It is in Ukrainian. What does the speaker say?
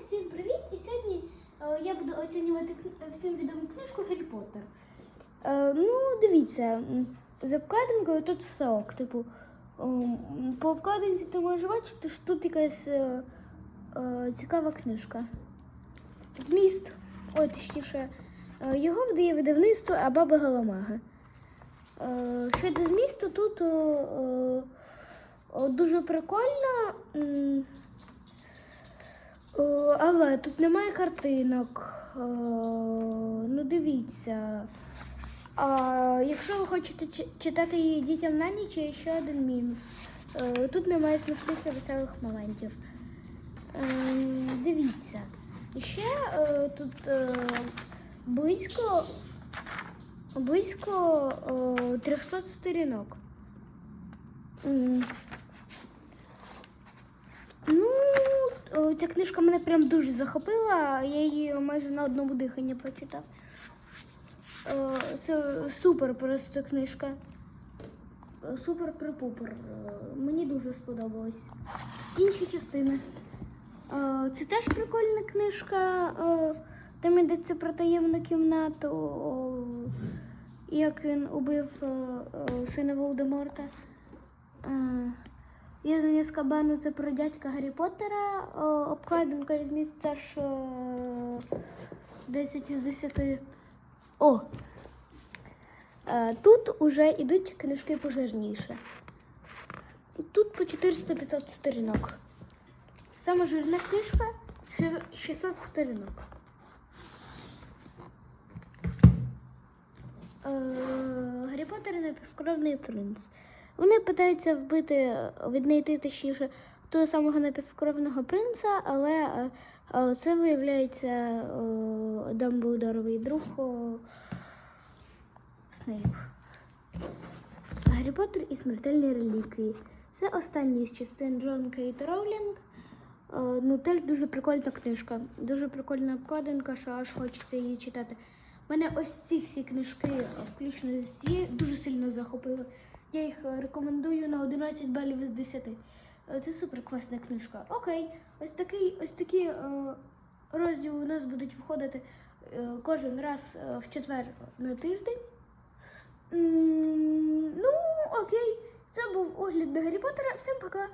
всім привіт! І сьогодні е, я буду оцінювати всім відому книжку Гаррі Поттер. Е, ну, дивіться, за обкладинкою тут все ок. Типу, м, по обкладинці ти можеш бачити, що тут якась е, е, цікава книжка. Зміст, ой, точніше, е, його видає видавництво Абаба Галамага. Е, щодо змісту, тут е, е, е, дуже прикольно. Але тут немає картинок. О, ну дивіться. А, якщо ви хочете читати її дітям на ніч, є ще один мінус. Е, Тут немає смішних і веселих моментів. Ем, Дивіться. І ще е, тут е, близько, близько е, 300 сторінок. М. Ну, о, ця книжка мене прям дуже захопила. Я її майже на одному диханні прочитав. Е, Це супер просто книжка. Супер припупер. Е, Мені дуже сподобалось. Інші частини. Е, Це теж прикольна книжка. Там йдеться про таємну кімнату, як він убив сина Волдеморта. Е, В'язання з кабану це про дядька Гаррі Поттера. О, обкладинка із місця ж е, 10 із 10. О! Е, Тут уже йдуть книжки пожирніше. Тут по 400-500 сторінок. Саме жирна книжка 600 сторінок. Е, Гаррі Поттер і напівкровний принц. Вони питаються вбити, віднайти точніше того самого напівкровного принца, але е, е, це виявляється е, Дамблдоровий друг Снейп. Гаррі Поттер і смертельні реліквії. Це останній з частин Джон Кейт Роулінг. Ну, теж дуже прикольна книжка. Дуже прикольна обкладинка, що аж хочеться її читати. Мене ось ці всі книжки, включно з цією, дуже сильно захопили. Я їх е, рекомендую на 11 балів із 10. Е, Це супер класна книжка. Окей, ось такий, ось такі е, розділи у нас будуть виходити е, кожен раз е, в четвер на тиждень. М, Ну, окей, це був огляд до Гаррі Поттера. Всім пока!